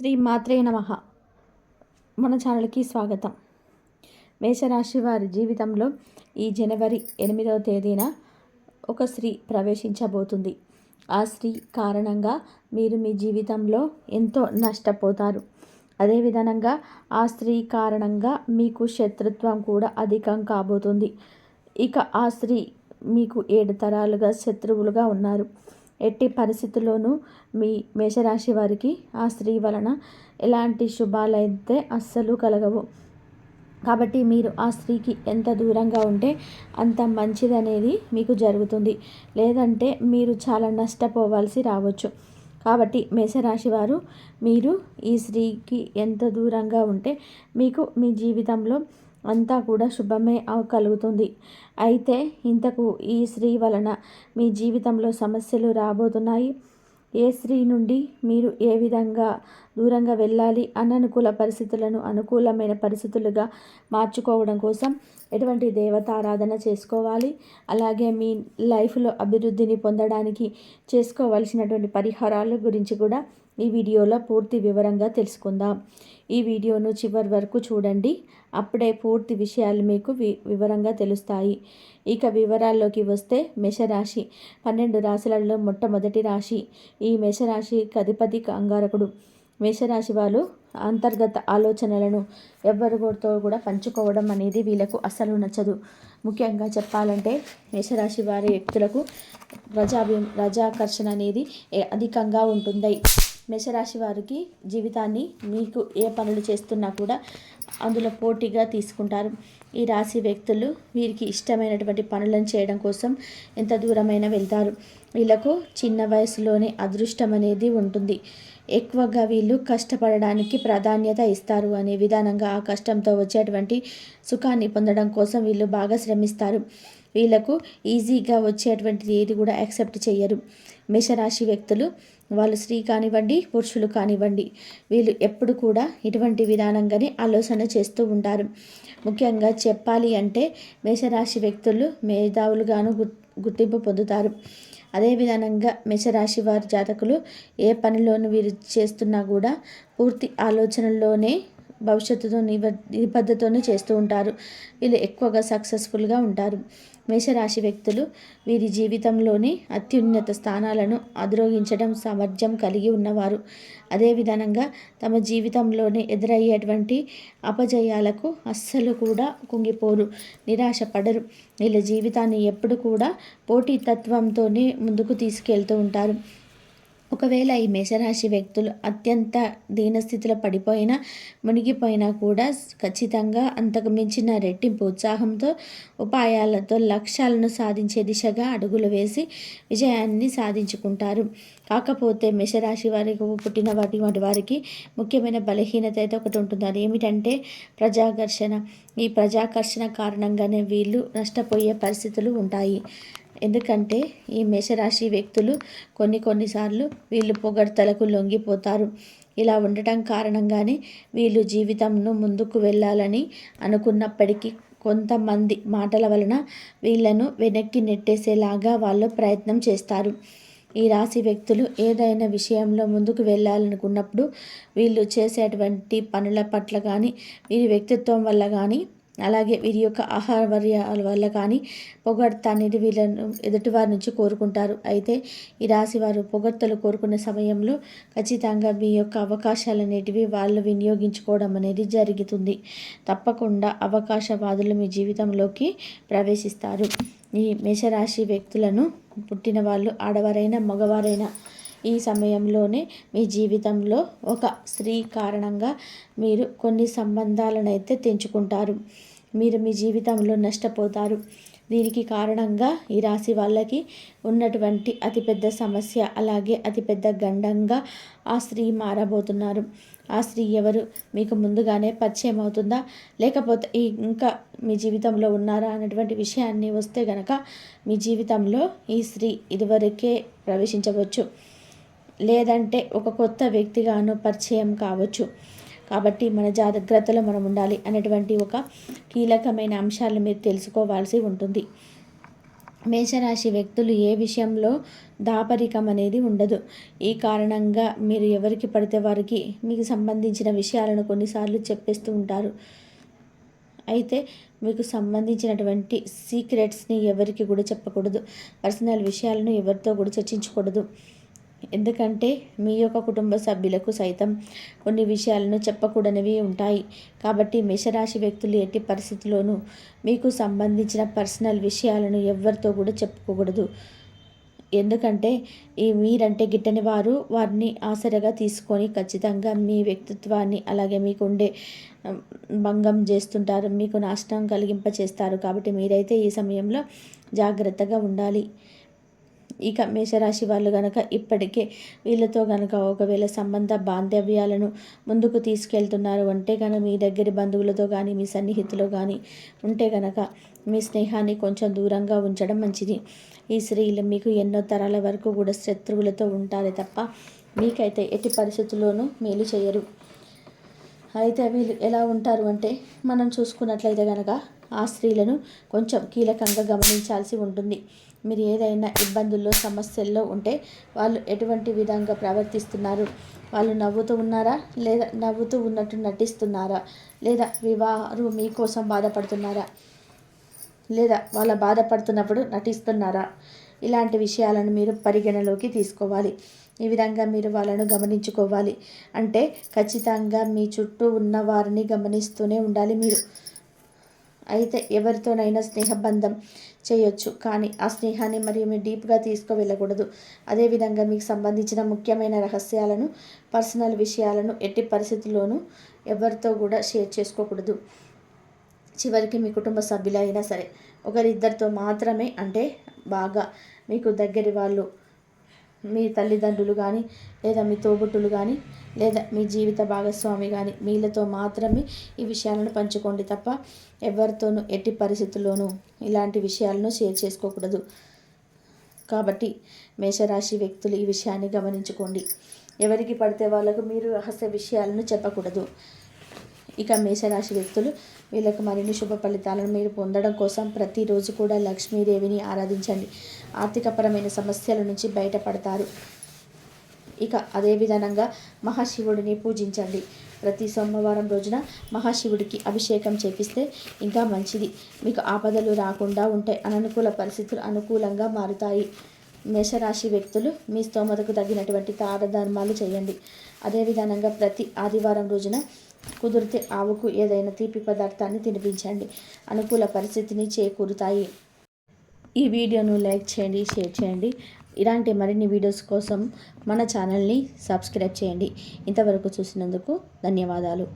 శ్రీ మాత్రే నమ. మన ఛానల్కి స్వాగతం. మేషరాశి వారి జీవితంలో ఈ జనవరి ఎనిమిదవ తేదీన ఒక స్త్రీ ప్రవేశించబోతుంది. ఆ స్త్రీ కారణంగా మీరు మీ జీవితంలో ఎంతో నష్టపోతారు. అదేవిధంగా ఆ స్త్రీ కారణంగా మీకు శత్రుత్వం కూడా అధికం కాబోతుంది. ఇక ఆ స్త్రీ మీకు ఏడు తరాలుగా శత్రువులుగా ఉన్నారు. ఎట్టి పరిస్థితుల్లోనూ మీ మేషరాశి వారికి ఆ స్త్రీ వలన ఎలాంటి శుభాలైతే అస్సలు కలగవు. కాబట్టి మీరు ఆ స్త్రీకి ఎంత దూరంగా ఉంటే అంత మంచిదనేది మీకు జరుగుతుంది. లేదంటే మీరు చాలా నష్టపోవాల్సి రావచ్చు. కాబట్టి మేషరాశి వారు మీరు ఈ స్త్రీకి ఎంత దూరంగా ఉంటే మీకు మీ జీవితంలో అంతా కూడా శుభమే కలుగుతుంది. అయితే ఇంతకు ఈ స్త్రీ వలన మీ జీవితంలో సమస్యలు రాబోతున్నాయి. ఏ స్త్రీ నుండి మీరు ఏ విధంగా దూరంగా వెళ్ళాలి అననుకూల పరిస్థితులను అనుకూలమైన పరిస్థితులుగా మార్చుకోవడం కోసం ఎటువంటి దేవతారాధన చేసుకోవాలి. అలాగే మీ లైఫ్లో అభివృద్ధిని పొందడానికి చేసుకోవాల్సినటువంటి పరిహారాల గురించి కూడా ఈ వీడియోలో పూర్తి వివరంగా తెలుసుకుందాం. ఈ వీడియోను చివరి వరకు చూడండి. అప్పుడే పూర్తి విషయాలు మీకు వి వివరంగా తెలుస్తాయి. ఇక వివరాల్లోకి వస్తే మేషరాశి. పన్నెండు రాశులలో మొట్టమొదటి రాశి. ఈ మేషరాశి అధిపతి అంగారకుడు. మేషరాశి వాళ్ళు అంతర్గత ఆలోచనలను ఎవరితో కూడా పంచుకోవడం అనేది వీళ్ళకు అసలు నచ్చదు. ముఖ్యంగా చెప్పాలంటే మేషరాశి వారి వ్యక్తులకు ప్రజాభి ప్రజాకర్షణ అనేది అధికంగా ఉంటుంది. మేషరాశి వారికి జీవితాన్ని మీకు ఏ పనులు చేస్తున్నా కూడా అందులో పోటీగా తీసుకుంటారు. ఈ రాశి వ్యక్తులు వీరికి ఇష్టమైనటువంటి పనులను చేయడం కోసం ఎంత దూరమైనా వెళ్తారు. వీళ్ళకు చిన్న వయసులోనే అదృష్టం అనేది ఉంటుంది. ఎక్కువగా వీళ్ళు కష్టపడడానికి ప్రాధాన్యత ఇస్తారు అనే విధానంగా ఆ కష్టంతో వచ్చేటువంటి సుఖాన్ని పొందడం కోసం వీళ్ళు బాగా శ్రమిస్తారు. వీళ్ళకు ఈజీగా వచ్చేటువంటిది ఏది కూడా యాక్సెప్ట్ చేయరు మేషరాశి వ్యక్తులు వాళ్ళు స్త్రీ కానివ్వండి పురుషులు కానివ్వండి వీళ్ళు ఎప్పుడు కూడా ఇటువంటి విధానంగానే ఆలోచన చేస్తూ ఉంటారు. ముఖ్యంగా చెప్పాలి అంటే మేషరాశి వ్యక్తులు మేధావులుగాను గుర్తింపు పొందుతారు. అదేవిధంగా మేషరాశి వారి జాతకులు ఏ పనిలోనూ వీరు చేస్తున్నా కూడా పూర్తి ఆలోచనల్లోనే భవిష్యత్తుతో నిబద్ధతోనే చేస్తూ ఉంటారు. వీళ్ళు ఎక్కువగా సక్సెస్ఫుల్గా ఉంటారు. మేషరాశి వ్యక్తులు వీరి జీవితంలోని అత్యున్నత స్థానాలను అధిరోహించడం సామర్థ్యం కలిగి ఉన్నవారు. అదేవిధంగా తమ జీవితంలోనే ఎదురయ్యేటువంటి అపజయాలకు అస్సలు కూడా కుంగిపోరు నిరాశ పడరు వీళ్ళ జీవితాన్ని ఎప్పుడు కూడా పోటీతత్వంతోనే ముందుకు తీసుకెళ్తూ ఉంటారు. ఒకవేళ ఈ మేషరాశి వ్యక్తులు అత్యంత దీనస్థితిలో పడిపోయినా మునిగిపోయినా కూడా ఖచ్చితంగా అంతకు మించిన రెట్టింపు ఉత్సాహంతో ఉపాయాలతో లక్ష్యాలను సాధించే దిశగా అడుగులు వేసి విజయాన్ని సాధించుకుంటారు. కాకపోతే మేషరాశి వారికి పుట్టిన వాటి వంటి వారికి ముఖ్యమైన బలహీనత అయితే ఒకటి ఉంటుంది. అది ఏమిటంటే ప్రజాకర్షణ. ఈ ప్రజాకర్షణ కారణంగానే వీళ్ళు నష్టపోయే పరిస్థితులు ఉంటాయి. ఎందుకంటే ఈ మేషరాశి వ్యక్తులు కొన్ని కొన్నిసార్లు వీళ్ళు పొగడ్తలకు లొంగిపోతారు. ఇలా ఉండటం కారణంగానే వీళ్ళు జీవితంను ముందుకు వెళ్ళాలని అనుకున్నప్పటికీ కొంతమంది మాటల వలన వీళ్ళను వెనక్కి నెట్టేసేలాగా వాళ్ళు ప్రయత్నం చేస్తారు. ఈ రాశి వ్యక్తులు ఏదైనా విషయంలో ముందుకు వెళ్ళాలనుకున్నప్పుడు వీళ్ళు చేసేటువంటి పనుల పట్ల కానీ వీరి వ్యక్తిత్వం వల్ల కానీ అలాగే వీరి యొక్క ఆహార వర్యాల వల్ల కానీ పొగడ్త అనేది వీళ్ళను ఎదుటివారి నుంచి కోరుకుంటారు. అయితే ఈ రాశి వారు పొగడ్తలు కోరుకునే సమయంలో ఖచ్చితంగా మీ యొక్క అవకాశాలు అనేటివి వాళ్ళు వినియోగించుకోవడం అనేది జరుగుతుంది. తప్పకుండా అవకాశవాదులు మీ జీవితంలోకి ప్రవేశిస్తారు. ఈ మేషరాశి వ్యక్తులను పుట్టిన వాళ్ళు ఆడవారైనా మగవారైనా ఈ సమయంలోనే మీ జీవితంలో ఒక స్త్రీ కారణంగా మీరు కొన్ని సంబంధాలను అయితే తెంచుకుంటారు. మీరు మీ జీవితంలో నష్టపోతారు. దీనికి కారణంగా ఈ రాశి వాళ్ళకి ఉన్నటువంటి అతిపెద్ద సమస్య అలాగే అతిపెద్ద గండంగా ఆ స్త్రీ మారబోతున్నారు. ఆ స్త్రీ ఎవరు? మీకు ముందుగానే పరిచయం అవుతుందా? లేకపోతే ఈ ఇంకా మీ జీవితంలో ఉన్నారా అనేటువంటి విషయాన్ని వస్తే గనక మీ జీవితంలో ఈ స్త్రీ ఇదివరకే ప్రవేశించవచ్చు. లేదంటే ఒక కొత్త వ్యక్తిగాను పరిచయం కావచ్చు. కాబట్టి మన జాగ్రత్తలో మనం ఉండాలి అనేటువంటి ఒక కీలకమైన అంశాలను మీరు తెలుసుకోవాల్సి ఉంటుంది. మేషరాశి వ్యక్తులు ఏ విషయంలో దాపరికం అనేది ఉండదు. ఈ కారణంగా మీరు ఎవరికి పడితే వారికి మీకు సంబంధించిన విషయాలను కొన్నిసార్లు చెప్పేస్తూ ఉంటారు. అయితే మీకు సంబంధించినటువంటి సీక్రెట్స్ని ఎవరికి కూడా చెప్పకూడదు. పర్సనల్ విషయాలను ఎవరితో కూడా చర్చించకూడదు. ఎందుకంటే మీ యొక్క కుటుంబ సభ్యులకు సైతం కొన్ని విషయాలను చెప్పకూడనివి ఉంటాయి. కాబట్టి మేషరాశి వ్యక్తులు ఎట్టి పరిస్థితుల్లోనూ మీకు సంబంధించిన పర్సనల్ విషయాలను ఎవరితో కూడా చెప్పుకోకూడదు. ఎందుకంటే ఈ మీరంటే గిట్టని వారు వారిని ఆసరగా తీసుకొని ఖచ్చితంగా మీ వ్యక్తిత్వాన్ని అలాగే మీకుండే భంగం చేస్తుంటారు మీకు నాశనం కలిగింప చేస్తారు కాబట్టి మీరైతే ఈ సమయంలో జాగ్రత్తగా ఉండాలి. ఇక మేషరాశి వాళ్ళు కనుక ఇప్పటికే వీళ్ళతో కనుక ఒకవేళ సంబంధ బాంధవ్యాలను ముందుకు తీసుకెళ్తున్నారు అంటే కనుక మీ దగ్గరి బంధువులతో కానీ మీ సన్నిహితులు కానీ ఉంటే కనుక మీ స్నేహాన్ని కొంచెం దూరంగా ఉంచడం మంచిది. ఈ స్త్రీలు మీకు ఎన్నో తరాల వరకు కూడా శత్రువులతో ఉంటారే తప్ప మీకైతే ఎట్టి పరిస్థితుల్లోనూ మేలు చేయరు. అయితే వీళ్ళు ఎలా ఉంటారు అంటే మనం చూసుకున్నట్లయితే కనుక ఆ స్త్రీలను కొంచెం కీలకంగా గమనించాల్సి ఉంటుంది. మీరు ఏదైనా ఇబ్బందుల్లో సమస్యల్లో ఉంటే వాళ్ళు ఎటువంటి విధంగా ప్రవర్తిస్తున్నారు? వాళ్ళు నవ్వుతూ ఉన్నారా? లేదా నవ్వుతూ ఉన్నట్టు నటిస్తున్నారా? లేదా వివాహరు మీకోసం బాధపడుతున్నారా? లేదా వాళ్ళ బాధపడుతున్నప్పుడు నటిస్తున్నారా? ఇలాంటి విషయాలను మీరు పరిగణలోకి తీసుకోవాలి. ఈ విధంగా మీరు వాళ్ళను గమనించుకోవాలి. అంటే ఖచ్చితంగా మీ చుట్టూ ఉన్న వారిని గమనిస్తూనే ఉండాలి మీరు. అయితే ఎవరితోనైనా స్నేహబంధం చేయొచ్చు. కానీ ఆ స్నేహాన్ని మరియు మీరు డీప్గా తీసుకువెళ్ళకూడదు. అదేవిధంగా మీకు సంబంధించిన ముఖ్యమైన రహస్యాలను పర్సనల్ విషయాలను ఎట్టి పరిస్థితుల్లోనూ ఎవరితో కూడా షేర్ చేసుకోకూడదు. చివరికి మీ కుటుంబ సభ్యులైనా సరే ఒకరిద్దరితో మాత్రమే అంటే బాగా మీకు దగ్గరి వాళ్ళు మీ తల్లిదండ్రులు కానీ లేదా మీ తోబుట్టులు కానీ లేదా మీ జీవిత భాగస్వామి కానీ మీలతో మాత్రమే ఈ విషయాలను పంచుకోండి తప్ప ఎవరితోనూ ఎట్టి పరిస్థితుల్లోనూ ఇలాంటి విషయాలను షేర్ చేసుకోకూడదు. కాబట్టి మేషరాశి వ్యక్తులు ఈ విషయాన్ని గమనించుకోండి. ఎవరికి పడితే వాళ్ళకు మీరు రహస్య విషయాలను చెప్పకూడదు. ఇక మేషరాశి వ్యక్తులు వీళ్ళకు మరిన్ని శుభ ఫలితాలను మీరు పొందడం కోసం ప్రతిరోజు కూడా లక్ష్మీదేవిని ఆరాధించండి. ఆర్థికపరమైన సమస్యల నుంచి బయటపడతారు. ఇక అదే విధంగా మహాశివుడిని పూజించండి. ప్రతి సోమవారం రోజున మహాశివుడికి అభిషేకం చేపిస్తే ఇంకా మంచిది. మీకు ఆపదలు రాకుండా ఉంటాయి అననుకూల పరిస్థితులు అనుకూలంగా మారుతాయి. మేషరాశి వ్యక్తులు మీ స్తోమతకు తగినటువంటి తారధర్మాలు చేయండి. అదే విధానంగా ప్రతి ఆదివారం రోజున కుదిరితే ఆవుకు ఏదైనా తీపి పదార్థాన్ని తినిపించండి. అనుకూల పరిస్థితిని చేకూరుతాయి. ఈ వీడియోను లైక్ చేయండి షేర్ చేయండి. ఇలాంటి మరిన్ని వీడియోస్ కోసం మన ఛానల్ని సబ్స్క్రైబ్ చేయండి. ఇంతవరకు చూసినందుకు ధన్యవాదాలు.